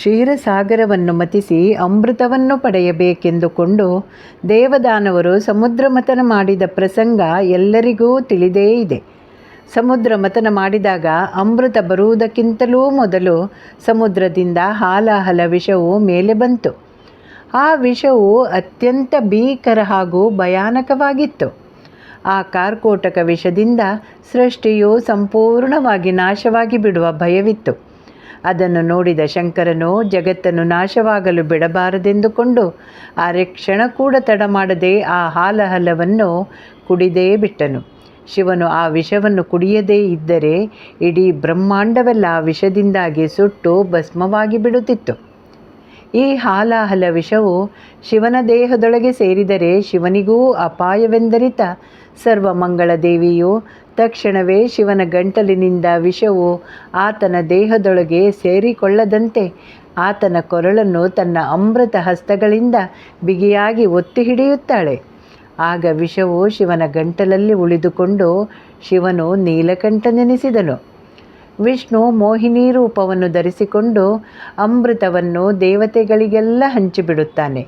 ಕ್ಷೀರಸಾಗರವನ್ನು ಮತಿಸಿ ಅಮೃತವನ್ನು ಪಡೆಯಬೇಕೆಂದುಕೊಂಡು ದೇವದಾನವರು ಸಮುದ್ರ ಮಥನ ಮಾಡಿದ ಪ್ರಸಂಗ ಎಲ್ಲರಿಗೂ ತಿಳಿದೇ ಇದೆ. ಸಮುದ್ರ ಮಥನ ಮಾಡಿದಾಗ ಅಮೃತ ಬರುವುದಕ್ಕಿಂತಲೂ ಮೊದಲು ಸಮುದ್ರದಿಂದ ಹಾಲಾಹಲ ವಿಷವು ಮೇಲೆ ಬಂತು. ಆ ವಿಷವು ಅತ್ಯಂತ ಭೀಕರ ಹಾಗೂ ಭಯಾನಕವಾಗಿತ್ತು. ಆ ಕಾರ್ಕೋಟಕ ವಿಷದಿಂದ ಸೃಷ್ಟಿಯು ಸಂಪೂರ್ಣವಾಗಿ ನಾಶವಾಗಿ ಬಿಡುವ ಭಯವಿತ್ತು. ಅದನ್ನು ನೋಡಿದ ಶಂಕರನು, ಜಗತ್ತನ್ನು ನಾಶವಾಗಲು ಬಿಡಬಾರದೆಂದುಕೊಂಡು ಅರೆ ಕ್ಷಣ ಕೂಡ ತಡ ಮಾಡದೆ ಆ ಹಾಲಹಲವನ್ನು ಕುಡಿದೇ ಬಿಟ್ಟನು. ಶಿವನು ಆ ವಿಷವನ್ನು ಕುಡಿಯದೇ ಇದ್ದರೆ ಇಡೀ ಬ್ರಹ್ಮಾಂಡವೆಲ್ಲ ಆ ವಿಷದಿಂದಾಗಿ ಸುಟ್ಟು ಭಸ್ಮವಾಗಿ ಬಿಡುತ್ತಿತ್ತು. ಈ ಹಾಲಾಹಲ ವಿಷವು ಶಿವನ ದೇಹದೊಳಗೆ ಸೇರಿದರೆ ಶಿವನಿಗೂ ಅಪಾಯವೆಂದರಿತ ಸರ್ವಮಂಗಳ ದೇವಿಯು ತಕ್ಷಣವೇ ಶಿವನ ಗಂಟಲಿನಿಂದ ವಿಷವು ಆತನ ದೇಹದೊಳಗೆ ಸೇರಿಕೊಳ್ಳದಂತೆ ಆತನ ಕೊರಳನ್ನು ತನ್ನ ಅಮೃತ ಹಸ್ತಗಳಿಂದ ಬಿಗಿಯಾಗಿ ಒತ್ತಿ ಹಿಡಿಯುತ್ತಾಳೆ. ಆಗ ವಿಷವು ಶಿವನ ಗಂಟಲಲ್ಲಿ ಉಳಿದುಕೊಂಡು ಶಿವನು ನೀಲಕಂಠನೆನಿಸಿದನು. ವಿಷ್ಣು ಮೋಹಿನಿ ರೂಪವನ್ನು ಧರಿಸಿಕೊಂಡು ಅಮೃತವನ್ನು ದೇವತೆಗಳಿಗೆಲ್ಲ ಹಂಚಿಬಿಡುತ್ತಾನೆ.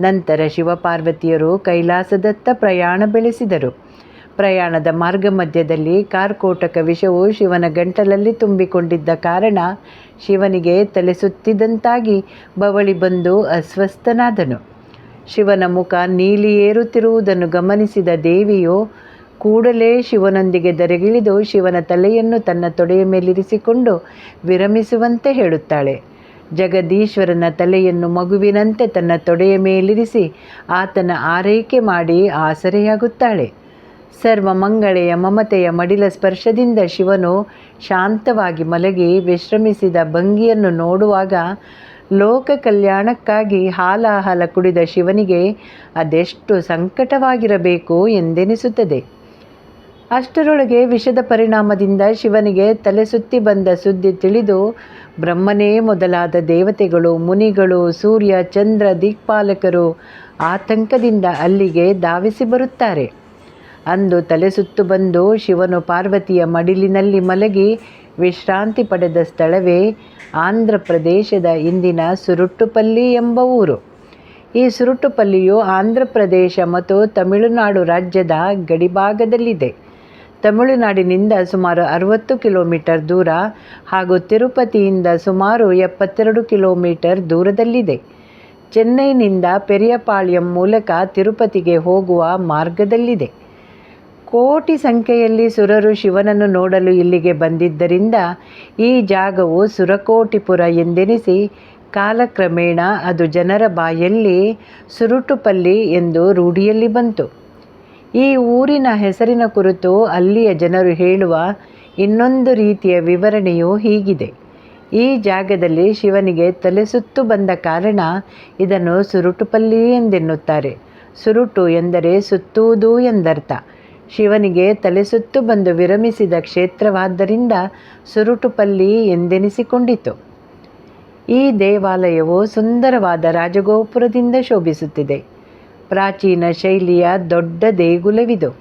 ನಂತರ ಶಿವಪಾರ್ವತಿಯರು ಕೈಲಾಸದತ್ತ ಪ್ರಯಾಣ ಬೆಳೆಸಿದರು. ಪ್ರಯಾಣದ ಮಾರ್ಗ ಮಧ್ಯದಲ್ಲಿ ಕಾರ್ಕೋಟಕ ವಿಷವು ಶಿವನ ಗಂಟಲಲ್ಲಿ ತುಂಬಿಕೊಂಡಿದ್ದ ಕಾರಣ ಶಿವನಿಗೆ ತಲೆ ಸುತ್ತಿದಂತಾಗಿ ಬವಳಿ ಬಂದು ಅಸ್ವಸ್ಥನಾದನು. ಶಿವನ ಮುಖ ನೀಲಿ ಏರುತ್ತಿರುವುದನ್ನು ಗಮನಿಸಿದ ದೇವಿಯು ಕೂಡಲೇ ಶಿವನೊಂದಿಗೆ ದರೆಗಿಳಿದು ಶಿವನ ತಲೆಯನ್ನು ತನ್ನ ತೊಡೆಯ ಮೇಲಿರಿಸಿಕೊಂಡು ವಿರಮಿಸುವಂತೆ ಹೇಳುತ್ತಾಳೆ. ಜಗದೀಶ್ವರನ ತಲೆಯನ್ನು ಮಗುವಿನಂತೆ ತನ್ನ ತೊಡೆಯ ಮೇಲಿರಿಸಿ ಆತನ ಆರೈಕೆ ಮಾಡಿ ಆಸರೆಯಾಗುತ್ತಾಳೆ. ಸರ್ವ ಮಂಗಳೆಯ ಮಮತೆಯ ಮಡಿಲ ಸ್ಪರ್ಶದಿಂದ ಶಿವನು ಶಾಂತವಾಗಿ ಮಲಗಿ ವಿಶ್ರಮಿಸಿದ ಭಂಗಿಯನ್ನು ನೋಡುವಾಗ ಲೋಕ ಕಲ್ಯಾಣಕ್ಕಾಗಿ ಹಾಲಾಹಲ ಕುಡಿದ ಶಿವನಿಗೆ ಅದೆಷ್ಟು ಸಂಕಟವಾಗಿರಬೇಕು ಎಂದೆನಿಸುತ್ತದೆ. ಅಷ್ಟರೊಳಗೆ ವಿಷದ ಪರಿಣಾಮದಿಂದ ಶಿವನಿಗೆ ತಲೆ ಸುತ್ತಿ ಬಂದ ಸುದ್ದಿ ತಿಳಿದು ಬ್ರಹ್ಮನೇ ಮೊದಲಾದ ದೇವತೆಗಳು, ಮುನಿಗಳು, ಸೂರ್ಯ, ಚಂದ್ರ, ದಿಕ್ಪಾಲಕರು ಆತಂಕದಿಂದ ಅಲ್ಲಿಗೆ ಧಾವಿಸಿ ಬರುತ್ತಾರೆ. ಅಂದು ತಲೆ ಸುತ್ತು ಬಂದು ಶಿವನು ಪಾರ್ವತಿಯ ಮಡಿಲಿನಲ್ಲಿ ಮಲಗಿ ವಿಶ್ರಾಂತಿ ಪಡೆದ ಸ್ಥಳವೇ ಆಂಧ್ರ ಪ್ರದೇಶದ ಇಂದಿನ ಸುರುಟ್ಟುಪಲ್ಲಿ ಎಂಬ ಊರು. ಈ ಸುರುಟ್ಟುಪಲ್ಲಿಯು ಆಂಧ್ರ ಪ್ರದೇಶ ಮತ್ತು ತಮಿಳುನಾಡು ರಾಜ್ಯದ ಗಡಿಭಾಗದಲ್ಲಿದೆ. ತಮಿಳುನಾಡಿನಿಂದ ಸುಮಾರು ಅರವತ್ತು ಕಿಲೋಮೀಟರ್ ದೂರ ಹಾಗೂ ತಿರುಪತಿಯಿಂದ ಸುಮಾರು ಎಪ್ಪತ್ತೆರಡು ಕಿಲೋಮೀಟರ್ ದೂರದಲ್ಲಿದೆ. ಚೆನ್ನೈನಿಂದ ಪೆರಿಯಪಾಳ್ಯಂ ಮೂಲಕ ತಿರುಪತಿಗೆ ಹೋಗುವ ಮಾರ್ಗದಲ್ಲಿದೆ. ಕೋಟಿ ಸಂಖ್ಯೆಯಲ್ಲಿ ಸುರರು ಶಿವನನ್ನು ನೋಡಲು ಇಲ್ಲಿಗೆ ಬಂದಿದ್ದರಿಂದ ಈ ಜಾಗವು ಸುರಕೋಟಿಪುರ ಎಂದೆನಿಸಿ ಕಾಲಕ್ರಮೇಣ ಅದು ಜನರ ಬಾಯಲ್ಲಿ ಸುರುಟುಪಲ್ಲಿ ಎಂದು ರೂಢಿಯಲ್ಲಿ ಬಂತು. ಈ ಊರಿನ ಹೆಸರಿನ ಕುರಿತು ಅಲ್ಲಿಯ ಜನರು ಹೇಳುವ ಇನ್ನೊಂದು ರೀತಿಯ ವಿವರಣೆಯು ಹೀಗಿದೆ. ಈ ಜಾಗದಲ್ಲಿ ಶಿವನಿಗೆ ತಲೆ ಸುತ್ತು ಬಂದ ಕಾರಣ ಇದನ್ನು ಸುರುಟುಪಲ್ಲಿ ಎಂದೆನ್ನುತ್ತಾರೆ. ಸುರುಟು ಎಂದರೆ ಸುತ್ತುವುದು ಎಂದರ್ಥ. ಶಿವನಿಗೆ ತಲೆಸುತ್ತು ಬಂದು ವಿರಮಿಸಿದ ಕ್ಷೇತ್ರವಾದ್ದರಿಂದ ಸುರುಟುಪಲ್ಲಿ ಎಂದೆನಿಸಿಕೊಂಡಿತು. ಈ ದೇವಾಲಯವು ಸುಂದರವಾದ ರಾಜಗೋಪುರದಿಂದ ಶೋಭಿಸುತ್ತಿದೆ. ಪ್ರಾಚೀನ ಶೈಲಿಯ ದೊಡ್ಡ ದೇಗುಲವಿದು.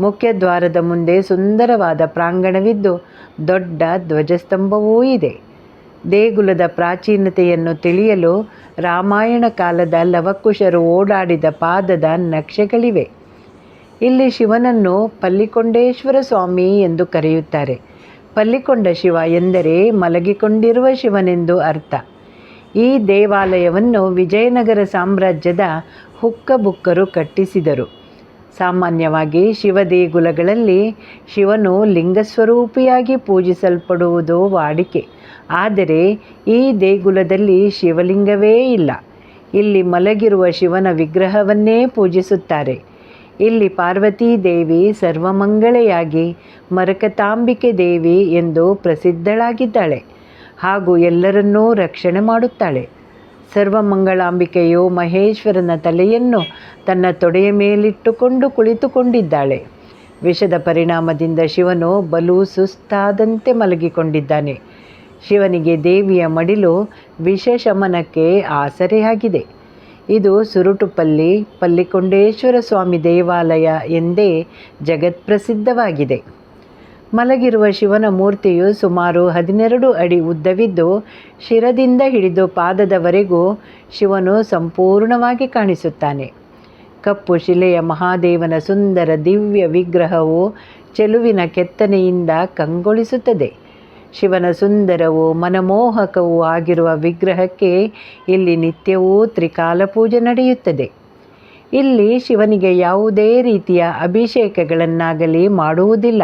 ಮುಖ್ಯ ದ್ವಾರದ ಮುಂದೆ ಸುಂದರವಾದ ಪ್ರಾಂಗಣವಿದ್ದು ದೊಡ್ಡ ಧ್ವಜಸ್ತಂಭವೂ ಇದೆ. ದೇಗುಲದ ಪ್ರಾಚೀನತೆಯನ್ನು ತಿಳಿಯಲು ರಾಮಾಯಣ ಕಾಲದ ಲವಕುಶರು ಓಡಾಡಿದ ಪಾದದ ನಕ್ಷೆಗಳಿವೆ. ಇಲ್ಲಿ ಶಿವನನ್ನು ಪಲ್ಲಿಕೊಂಡೇಶ್ವರ ಸ್ವಾಮಿ ಎಂದು ಕರೆಯುತ್ತಾರೆ. ಪಲ್ಲಿಕೊಂಡ ಶಿವ ಎಂದರೆ ಮಲಗಿಕೊಂಡಿರುವ ಶಿವನೆಂದು ಅರ್ಥ. ಈ ದೇವಾಲಯವನ್ನು ವಿಜಯನಗರ ಸಾಮ್ರಾಜ್ಯದ ಹುಕ್ಕಬುಕ್ಕರು ಕಟ್ಟಿಸಿದರು. ಸಾಮಾನ್ಯವಾಗಿ ಶಿವ ದೇಗುಲಗಳಲ್ಲಿ ಶಿವನು ಲಿಂಗಸ್ವರೂಪಿಯಾಗಿ ಪೂಜಿಸಲ್ಪಡುವುದು ವಾಡಿಕೆ. ಆದರೆ ಈ ದೇಗುಲದಲ್ಲಿ ಶಿವಲಿಂಗವೇ ಇಲ್ಲ. ಇಲ್ಲಿ ಮಲಗಿರುವ ಶಿವನ ವಿಗ್ರಹವನ್ನೇ ಪೂಜಿಸುತ್ತಾರೆ. ಇಲ್ಲಿ ಪಾರ್ವತೀ ದೇವಿ ಸರ್ವಮಂಗಳೆಯಾಗಿ ಮರಕತಾಂಬಿಕೆ ದೇವಿ ಎಂದು ಪ್ರಸಿದ್ಧಳಾಗಿದ್ದಾಳೆ. ಹಾಗೂ ಎಲ್ಲರನ್ನೂ ರಕ್ಷಣೆ ಮಾಡುತ್ತಾಳೆ. ಸರ್ವಮಂಗಳಾಂಬಿಕೆಯು ಮಹೇಶ್ವರನ ತಲೆಯನ್ನು ತನ್ನ ತೊಡೆಯ ಮೇಲಿಟ್ಟುಕೊಂಡು ಕುಳಿತುಕೊಂಡಿದ್ದಾಳೆ. ವಿಷದ ಪರಿಣಾಮದಿಂದ ಶಿವನು ಬಲು ಸುಸ್ತಾದಂತೆ ಮಲಗಿಕೊಂಡಿದ್ದಾನೆ. ಶಿವನಿಗೆ ದೇವಿಯ ಮಡಿಲು ವಿಷಶಮನಕ್ಕೆ ಆಸರೆಯಾಗಿದೆ. ಇದು ಸುರುಟುಪಲ್ಲಿ ಪಲ್ಲಿಕೊಂಡೇಶ್ವರ ಸ್ವಾಮಿ ದೇವಾಲಯ ಎಂದೇ ಜಗತ್ಪ್ರಸಿದ್ಧವಾಗಿದೆ. ಮಲಗಿರುವ ಶಿವನ ಮೂರ್ತಿಯು ಸುಮಾರು ಹದಿನೆರಡು ಅಡಿ ಉದ್ದವಿದ್ದು, ಶಿರದಿಂದ ಹಿಡಿದು ಪಾದದವರೆಗೂ ಶಿವನು ಸಂಪೂರ್ಣವಾಗಿ ಕಾಣಿಸುತ್ತಾನೆ. ಕಪ್ಪು ಶಿಲೆಯ ಮಹಾದೇವನ ಸುಂದರ ದಿವ್ಯ ವಿಗ್ರಹವು ಚೆಲುವಿನ ಕೆತ್ತನೆಯಿಂದ ಕಂಗೊಳಿಸುತ್ತದೆ. ಶಿವನ ಸುಂದರವೂ ಮನಮೋಹಕವೂ ಆಗಿರುವ ವಿಗ್ರಹಕ್ಕೆ ಇಲ್ಲಿ ನಿತ್ಯವೂ ತ್ರಿಕಾಲ ಪೂಜೆ ನಡೆಯುತ್ತದೆ. ಇಲ್ಲಿ ಶಿವನಿಗೆ ಯಾವುದೇ ರೀತಿಯ ಅಭಿಷೇಕಗಳನ್ನಾಗಲಿ ಮಾಡುವುದಿಲ್ಲ.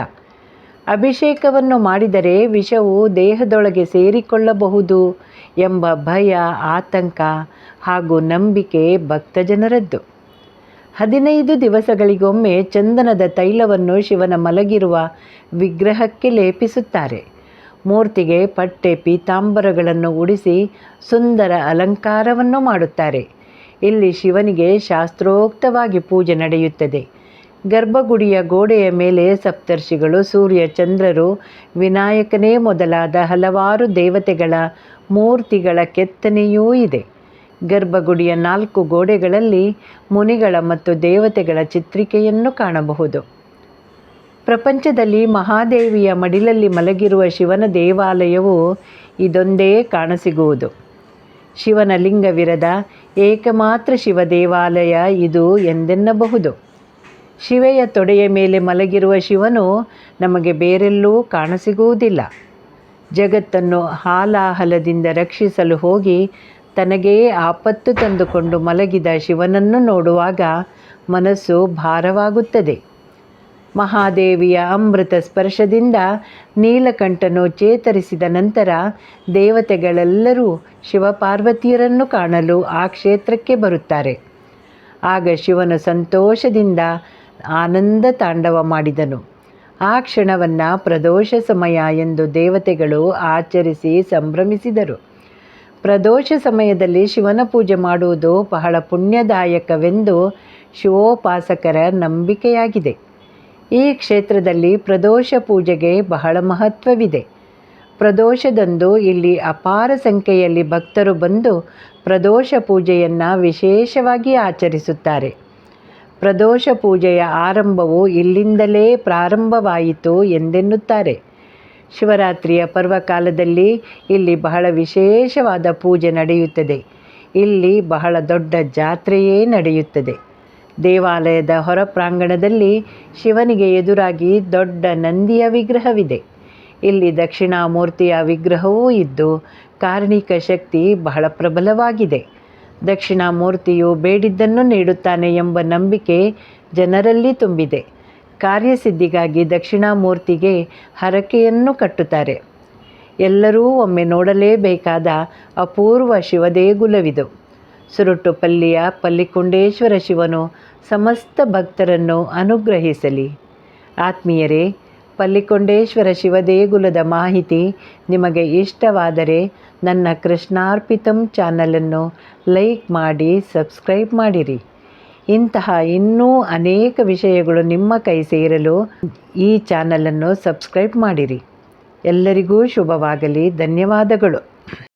ಅಭಿಷೇಕವನ್ನು ಮಾಡಿದರೆ ವಿಷವು ದೇಹದೊಳಗೆ ಸೇರಿಕೊಳ್ಳಬಹುದು ಎಂಬ ಭಯ, ಆತಂಕ ಹಾಗೂ ನಂಬಿಕೆ ಭಕ್ತಜನರದ್ದು. ಹದಿನೈದು ದಿವಸಗಳಿಗೊಮ್ಮೆ ಚಂದನದ ತೈಲವನ್ನು ಶಿವನ ಮಲಗಿರುವ ವಿಗ್ರಹಕ್ಕೆ ಲೇಪಿಸುತ್ತಾರೆ. ಮೂರ್ತಿಗೆ ಪಟ್ಟೆ ಪೀತಾಂಬರಗಳನ್ನು ಉಡಿಸಿ ಸುಂದರ ಅಲಂಕಾರವನ್ನು ಮಾಡುತ್ತಾರೆ. ಇಲ್ಲಿ ಶಿವನಿಗೆ ಶಾಸ್ತ್ರೋಕ್ತವಾಗಿ ಪೂಜೆ ನಡೆಯುತ್ತದೆ. ಗರ್ಭಗುಡಿಯ ಗೋಡೆಯ ಮೇಲೆ ಸಪ್ತರ್ಷಿಗಳು, ಸೂರ್ಯ, ಚಂದ್ರರು, ವಿನಾಯಕನೇ ಮೊದಲಾದ ಹಲವಾರು ದೇವತೆಗಳ ಮೂರ್ತಿಗಳ ಕೆತ್ತನೆಯೂ ಇದೆ. ಗರ್ಭಗುಡಿಯ ನಾಲ್ಕು ಗೋಡೆಗಳಲ್ಲಿ ಮುನಿಗಳ ಮತ್ತು ದೇವತೆಗಳ ಚಿತ್ರಿಕೆಯನ್ನು ಕಾಣಬಹುದು. ಪ್ರಪಂಚದಲ್ಲಿ ಮಹಾದೇವಿಯ ಮಡಿಲಲ್ಲಿ ಮಲಗಿರುವ ಶಿವನ ದೇವಾಲಯವು ಇದೊಂದೇ ಕಾಣಸಿಗುವುದು. ಶಿವನ ಲಿಂಗವಿರದ ಏಕಮಾತ್ರ ಶಿವ ದೇವಾಲಯ ಇದು ಎಂದೆನ್ನಬಹುದು. ಶಿವೆಯ ತೊಡೆಯ ಮೇಲೆ ಮಲಗಿರುವ ಶಿವನು ನಮಗೆ ಬೇರೆಲ್ಲೂ ಕಾಣಸಿಗುವುದಿಲ್ಲ. ಜಗತ್ತನ್ನು ಹಾಲಾಹಲದಿಂದ ರಕ್ಷಿಸಲು ಹೋಗಿ ತನಗೇ ಆಪತ್ತು ತಂದುಕೊಂಡು ಮಲಗಿದ ಶಿವನನ್ನು ನೋಡುವಾಗ ಮನಸ್ಸು ಭಾರವಾಗುತ್ತದೆ. ಮಹಾದೇವಿಯ ಅಮೃತ ಸ್ಪರ್ಶದಿಂದ ನೀಲಕಂಠನು ಚೇತರಿಸಿದ ನಂತರ ದೇವತೆಗಳೆಲ್ಲರೂ ಶಿವಪಾರ್ವತಿಯರನ್ನು ಕಾಣಲು ಆ ಕ್ಷೇತ್ರಕ್ಕೆ ಬರುತ್ತಾರೆ. ಆಗ ಶಿವನು ಸಂತೋಷದಿಂದ ಆನಂದ ತಾಂಡವ ಮಾಡಿದನು. ಆ ಕ್ಷಣವನ್ನು ಪ್ರದೋಷ ಸಮಯ ಎಂದು ದೇವತೆಗಳು ಆಚರಿಸಿ ಸಂಭ್ರಮಿಸಿದರು. ಪ್ರದೋಷ ಸಮಯದಲ್ಲಿ ಶಿವನ ಪೂಜೆ ಮಾಡುವುದು ಬಹಳ ಪುಣ್ಯದಾಯಕವೆಂದು ಶಿವೋಪಾಸಕರ ನಂಬಿಕೆಯಾಗಿದೆ. ಈ ಕ್ಷೇತ್ರದಲ್ಲಿ ಪ್ರದೋಷ ಪೂಜೆಗೆ ಬಹಳ ಮಹತ್ವವಿದೆ. ಪ್ರದೋಷದಂದು ಇಲ್ಲಿ ಅಪಾರ ಸಂಖ್ಯೆಯಲ್ಲಿ ಭಕ್ತರು ಬಂದು ಪ್ರದೋಷ ಪೂಜೆಯನ್ನು ವಿಶೇಷವಾಗಿ ಆಚರಿಸುತ್ತಾರೆ. ಪ್ರದೋಷ ಪೂಜೆಯ ಆರಂಭವು ಇಲ್ಲಿಂದಲೇ ಪ್ರಾರಂಭವಾಯಿತು ಎಂದೆನ್ನುತ್ತಾರೆ. ಶಿವರಾತ್ರಿಯ ಪರ್ವಕಾಲದಲ್ಲಿ ಇಲ್ಲಿ ಬಹಳ ವಿಶೇಷವಾದ ಪೂಜೆ ನಡೆಯುತ್ತದೆ. ಇಲ್ಲಿ ಬಹಳ ದೊಡ್ಡ ಜಾತ್ರೆಯೇ ನಡೆಯುತ್ತದೆ. ದೇವಾಲಯದ ಹೊರ ಪ್ರಾಂಗಣದಲ್ಲಿ ಶಿವನಿಗೆ ಎದುರಾಗಿ ದೊಡ್ಡ ನಂದಿಯ ವಿಗ್ರಹವಿದೆ. ಇಲ್ಲಿ ದಕ್ಷಿಣಾಮೂರ್ತಿಯ ವಿಗ್ರಹವೂ ಇದ್ದು ಕಾರಣಿಕ ಶಕ್ತಿ ಬಹಳ ಪ್ರಬಲವಾಗಿದೆ. ದಕ್ಷಿಣಾಮೂರ್ತಿಯು ಬೇಡಿದ್ದನ್ನು ನೀಡುತ್ತಾನೆ ಎಂಬ ನಂಬಿಕೆ ಜನರಲ್ಲಿ ತುಂಬಿದೆ. ಕಾರ್ಯಸಿದ್ಧಿಗಾಗಿ ದಕ್ಷಿಣಾಮೂರ್ತಿಗೆ ಹರಕೆಯನ್ನು ಕಟ್ಟುತ್ತಾರೆ. ಎಲ್ಲರೂ ಒಮ್ಮೆ ನೋಡಲೇಬೇಕಾದ ಅಪೂರ್ವ ಶಿವದೇಗುಲವಿದು. ಸುರುಟುಪಲ್ಲಿಯ ಪಲ್ಲಿಕುಂಡೇಶ್ವರ ಶಿವನು ಸಮಸ್ತ ಭಕ್ತರನ್ನು ಅನುಗ್ರಹಿಸಲಿ. ಆತ್ಮೀಯರೇ ಪಲ್ಲಿಕೊಂಡೇಶ್ವರ ಶಿವದೇಗುಲದ ಮಾಹಿತಿ ನಿಮಗೆ ಇಷ್ಟವಾದರೆ ನನ್ನ ಕೃಷ್ಣಾರ್ಪಿತಂ ಚಾನಲನ್ನು ಲೈಕ್ ಮಾಡಿ, ಸಬ್ಸ್ಕ್ರೈಬ್ ಮಾಡಿರಿ. ಇಂತಹ ಇನ್ನೂ ಅನೇಕ ವಿಷಯಗಳು ನಿಮ್ಮ ಕೈ ಸೇರಲು ಈ ಚಾನಲನ್ನು ಸಬ್ಸ್ಕ್ರೈಬ್ ಮಾಡಿರಿ. ಎಲ್ಲರಿಗೂ ಶುಭವಾಗಲಿ. ಧನ್ಯವಾದಗಳು.